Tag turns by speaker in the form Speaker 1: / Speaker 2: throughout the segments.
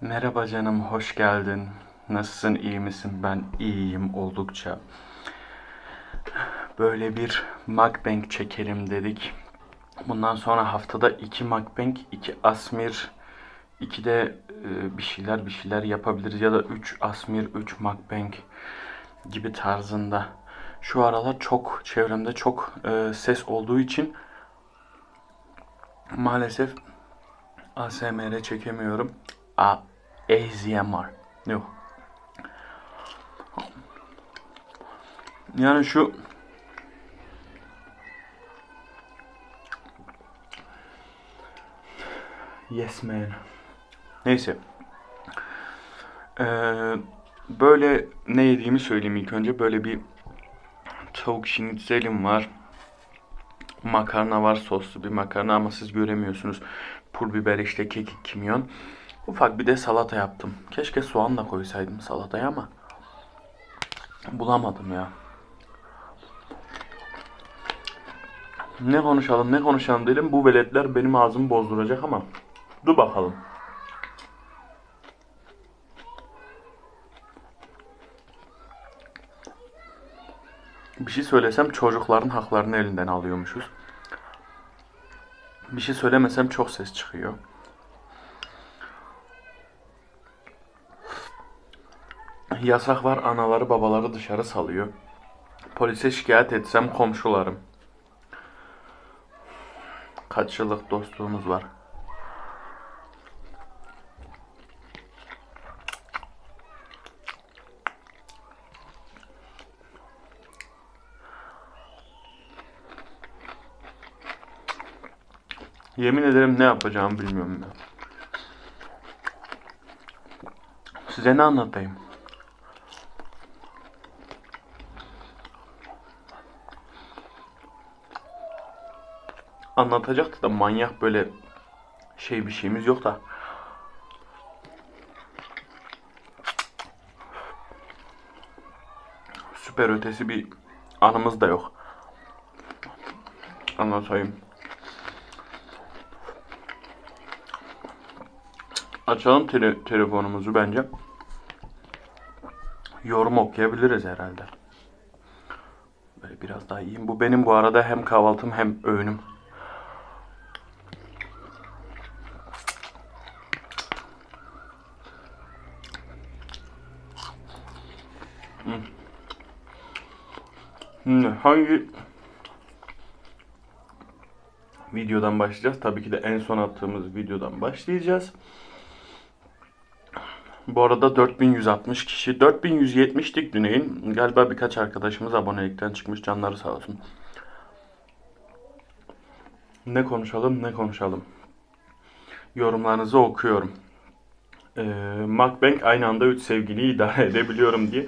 Speaker 1: Merhaba canım, hoş geldin. Nasılsın, iyi misin? Ben iyiyim oldukça. Böyle bir mukbang çekelim dedik. Bundan sonra haftada iki mukbang, iki asmir, iki de e, bir şeyler bir şeyler yapabiliriz. Ya da üç asmir, üç mukbang gibi tarzında. Şu aralar çok, çevremde çok e, ses olduğu için maalesef ASMR çekemiyorum. A ASMR. Yok. Yani şu Yes man. Neyse. Ee, böyle ne yediğimi söyleyeyim ilk önce. Böyle bir tavuk schnitzelim var. Makarna var soslu bir makarna ama siz göremiyorsunuz. Pul biber işte kekik kimyon. Ufak bir de salata yaptım. Keşke soğan da koysaydım salataya ama bulamadım ya. Ne konuşalım ne konuşalım dedim. Bu veletler benim ağzımı bozduracak ama dur bakalım. Bir şey söylesem çocukların haklarını elinden alıyormuşuz. Bir şey söylemesem çok ses çıkıyor. Yasak var anaları babaları dışarı salıyor. Polise şikayet etsem komşularım. Kaç yıllık dostluğumuz var. Yemin ederim ne yapacağımı bilmiyorum ya. Size ne anlatayım? Anlatacaktı da manyak böyle şey bir şeyimiz yok da. Süper ötesi bir anımız da yok. Anlatayım. Açalım tele- telefonumuzu bence. Yorum okuyabiliriz herhalde. Böyle biraz daha iyiyim. Bu benim bu arada hem kahvaltım hem öğünüm. Hmm. Şimdi hangi videodan başlayacağız? Tabii ki de en son attığımız videodan başlayacağız. Bu arada 4160 kişi. 4170'lik Güney'in. Galiba birkaç arkadaşımız abonelikten çıkmış. Canları sağ olsun. Ne konuşalım ne konuşalım. Yorumlarınızı okuyorum. Ee, Mukbang aynı anda 3 sevgiliyi idare edebiliyorum diye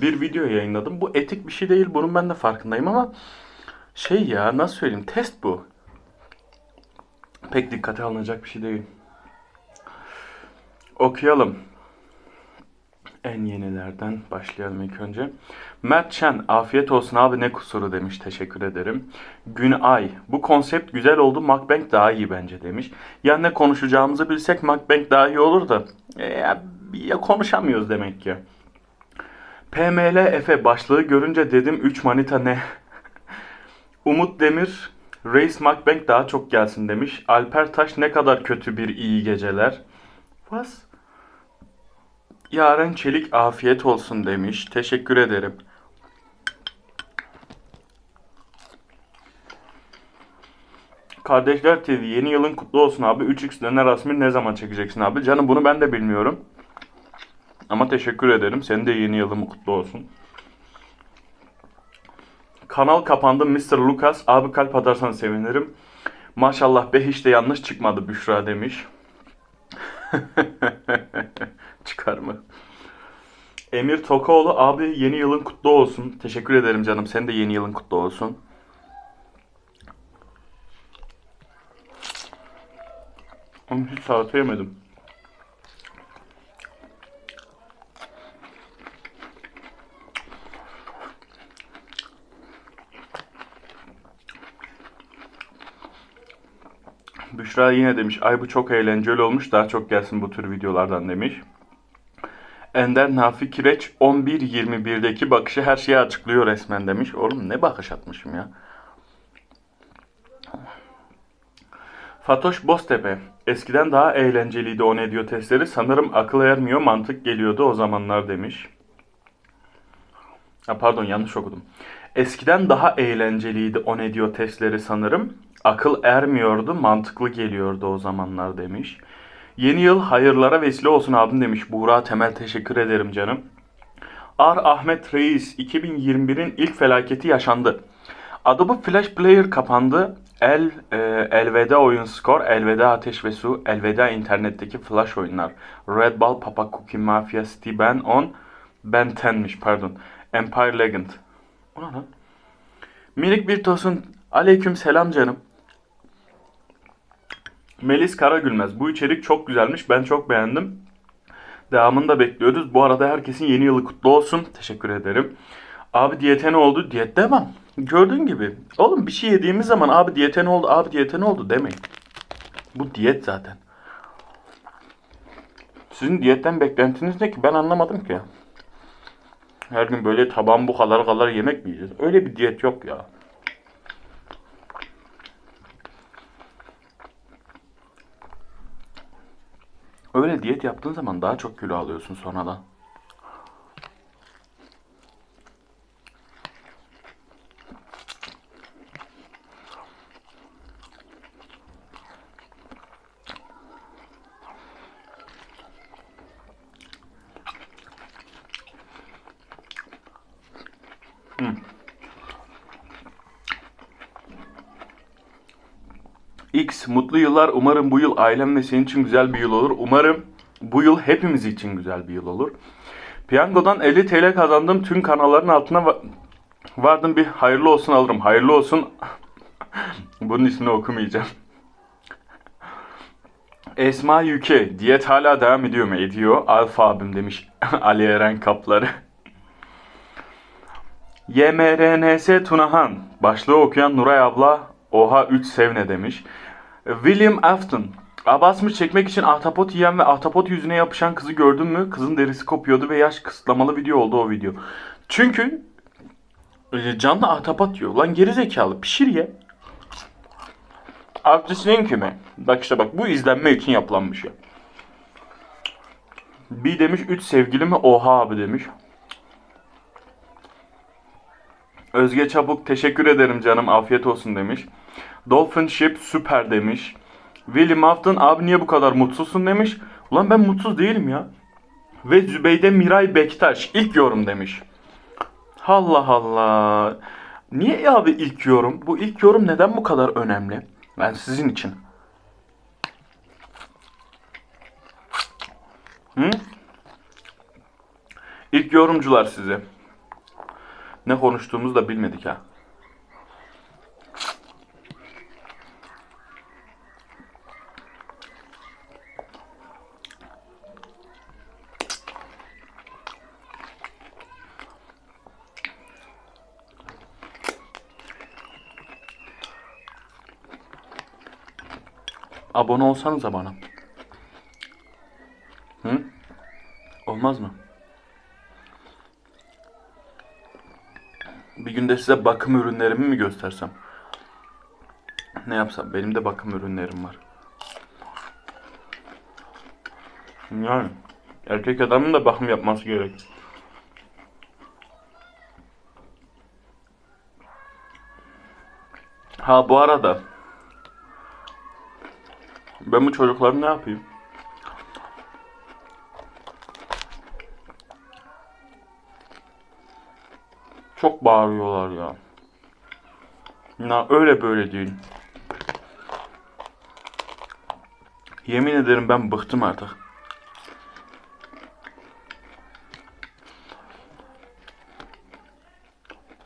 Speaker 1: bir video yayınladım. Bu etik bir şey değil. Bunun ben de farkındayım ama şey ya nasıl söyleyeyim test bu. Pek dikkate alınacak bir şey değil. Okuyalım. En yenilerden başlayalım ilk önce. Mert Şen, afiyet olsun abi ne kusuru demiş. Teşekkür ederim. Günay, bu konsept güzel oldu. Mukbang daha iyi bence demiş. Ya ne konuşacağımızı bilsek Mukbang daha iyi olur da. E, ya, ya konuşamıyoruz demek ki. PML Efe başlığı görünce dedim 3 manita ne? Umut Demir, Reis Mukbang daha çok gelsin demiş. Alper Taş ne kadar kötü bir iyi geceler. Was? Yaren Çelik afiyet olsun demiş. Teşekkür ederim. Kardeşler TV yeni yılın kutlu olsun abi. 3x döner asmir ne zaman çekeceksin abi? Canım bunu ben de bilmiyorum. Ama teşekkür ederim. Senin de yeni yılın kutlu olsun. Kanal kapandı Mr. Lucas. Abi kalp atarsan sevinirim. Maşallah be hiç de yanlış çıkmadı Büşra demiş. Çıkar mı? Emir Tokaoğlu abi yeni yılın kutlu olsun. Teşekkür ederim canım. Senin de yeni yılın kutlu olsun. Hiç salata yemedim. Büşra yine demiş. Ay bu çok eğlenceli olmuş. Daha çok gelsin bu tür videolardan demiş. Ender Nafi Kireç 11.21'deki bakışı her şeyi açıklıyor resmen demiş. Oğlum ne bakış atmışım ya. Fatoş Boztepe. Eskiden daha eğlenceliydi o ne diyor testleri. Sanırım akıl ermiyor mantık geliyordu o zamanlar demiş. Ha, pardon yanlış okudum. Eskiden daha eğlenceliydi o ne diyor testleri sanırım. Akıl ermiyordu mantıklı geliyordu o zamanlar demiş. Yeni yıl hayırlara vesile olsun abim demiş. Buğra Temel teşekkür ederim canım. Ar Ahmet Reis 2021'in ilk felaketi yaşandı. Adobe Flash Player kapandı. El e, elveda oyun skor, elveda ateş ve su, elveda internetteki flash oyunlar. Red Ball, Papa Cookie Mafia, Ben 10, Ben 10'miş pardon. Empire Legend. O lan? Minik bir tosun. Aleyküm selam canım. Melis Karagülmez. Bu içerik çok güzelmiş. Ben çok beğendim. Devamını da bekliyoruz. Bu arada herkesin yeni yılı kutlu olsun. Teşekkür ederim. Abi diyete ne oldu? Diyet devam. Gördüğün gibi. Oğlum bir şey yediğimiz zaman abi diyete ne oldu? Abi diyete ne oldu demeyin. Bu diyet zaten. Sizin diyetten beklentiniz ne ki? Ben anlamadım ki. Her gün böyle taban bu kadar kadar yemek mi yiyeceğiz? Öyle bir diyet yok ya. Öyle diyet yaptığın zaman daha çok kilo alıyorsun sonradan. X mutlu yıllar. Umarım bu yıl ailem ve senin için güzel bir yıl olur. Umarım bu yıl hepimiz için güzel bir yıl olur. Piyangodan 50 TL kazandım. Tüm kanalların altına va- vardım bir hayırlı olsun alırım. Hayırlı olsun. Bunun ismini okumayacağım. Esma Yüke. Diyet hala devam ediyor mu? Ediyor. Alfa abim demiş. Ali Eren Kapları. YMRNS Tunahan. Başlığı okuyan Nuray abla Oha 3 sevne demiş. William Afton. Abasmış çekmek için ahtapot yiyen ve ahtapot yüzüne yapışan kızı gördün mü? Kızın derisi kopuyordu ve yaş kısıtlamalı video oldu o video. Çünkü e, canlı ahtapot yiyor. Lan geri zekalı pişir ye. Artistinin küme. Bak işte bak bu izlenme için yapılan bir şey. Bir demiş 3 sevgili mi? Oha abi demiş. Özge Çabuk teşekkür ederim canım afiyet olsun demiş. Dolphin Ship süper demiş. William Afton abi niye bu kadar mutsuzsun demiş. Ulan ben mutsuz değilim ya. Ve Zübeyde Miray Bektaş ilk yorum demiş. Allah Allah. Niye abi ilk yorum? Bu ilk yorum neden bu kadar önemli? Ben sizin için. Hı? İlk yorumcular size. Ne konuştuğumuzu da bilmedik ha. Abone olsanıza bana. Hı? Olmaz mı? Bir günde size bakım ürünlerimi mi göstersem? Ne yapsam? Benim de bakım ürünlerim var. Yani erkek adamın da bakım yapması gerek. Ha bu arada ben bu çocukları ne yapayım? Çok bağırıyorlar ya. Na öyle böyle değil. Yemin ederim ben bıktım artık.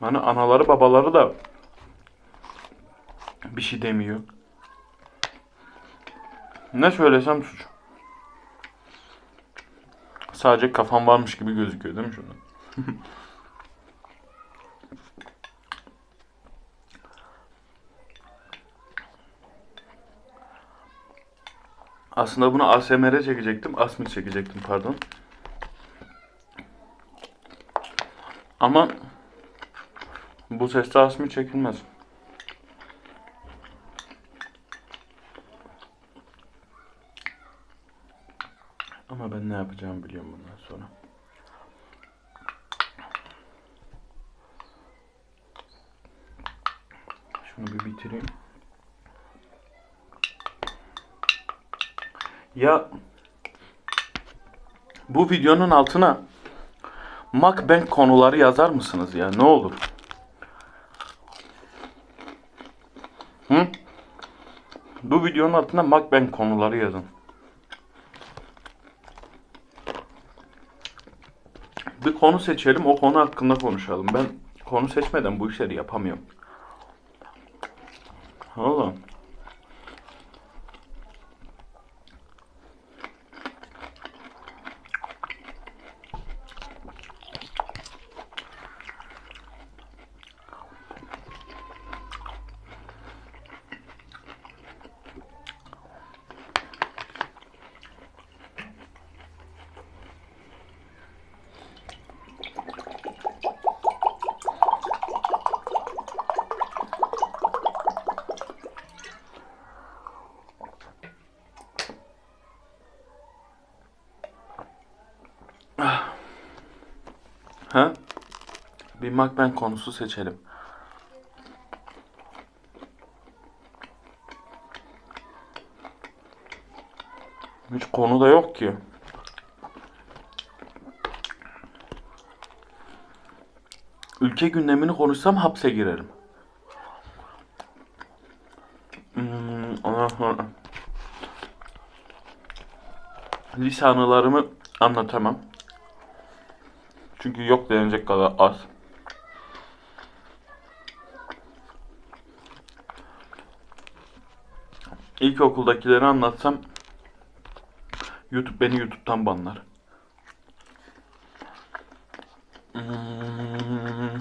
Speaker 1: Hani anaları babaları da bir şey demiyor. Ne söylesem suç. Sadece kafam varmış gibi gözüküyor değil mi şurada? Aslında bunu ASMR'e çekecektim. Asmir çekecektim pardon. Ama bu seste Asmir çekilmez. Ama ben ne yapacağımı biliyorum bundan sonra. Şunu bir bitireyim. Ya bu videonun altına Macbank konuları yazar mısınız ya? Ne olur. Hı? Bu videonun altına Macbank konuları yazın. Bir konu seçelim, o konu hakkında konuşalım. Ben konu seçmeden bu işleri yapamıyorum. Valla. Ha? Bir Macbank konusu seçelim. Hiç konu da yok ki. Ülke gündemini konuşsam hapse girerim. Hmm, lise anılarımı anlatamam. Çünkü yok denecek kadar az. İlkokuldakileri anlatsam YouTube beni YouTube'dan banlar. Hmm.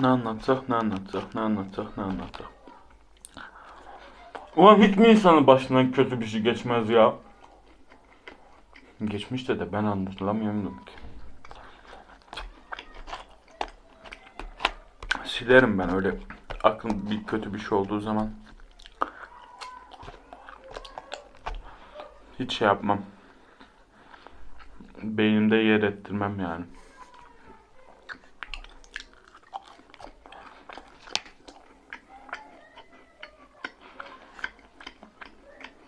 Speaker 1: Ne anlatsak, ne anlatsak, ne anlatsak, ne anlatsak. Ulan hiç mi insanın başından kötü bir şey geçmez ya? Geçmişte de ben anlatamıyorum ki. Silerim ben öyle aklım bir kötü bir şey olduğu zaman. Hiç şey yapmam. Beynimde yer ettirmem yani.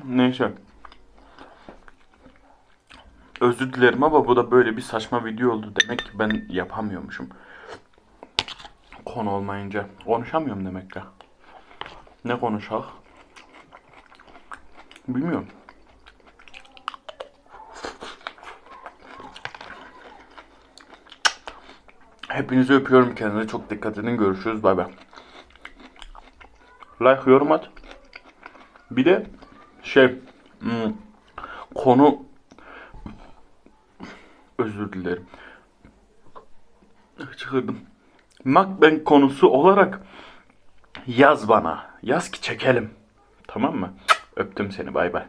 Speaker 1: Neyse. Özür dilerim ama bu da böyle bir saçma video oldu. Demek ki ben yapamıyormuşum. Konu olmayınca. Konuşamıyorum demek ki. Ne konuşak? Bilmiyorum. Hepinizi öpüyorum. Kendinize çok dikkat edin. Görüşürüz. Bay bay. Like, yorum at. Bir de şey hmm, konu özür dilerim. Çıkırdım. Macbank konusu olarak yaz bana. Yaz ki çekelim. Tamam mı? Öptüm seni. Bay bay.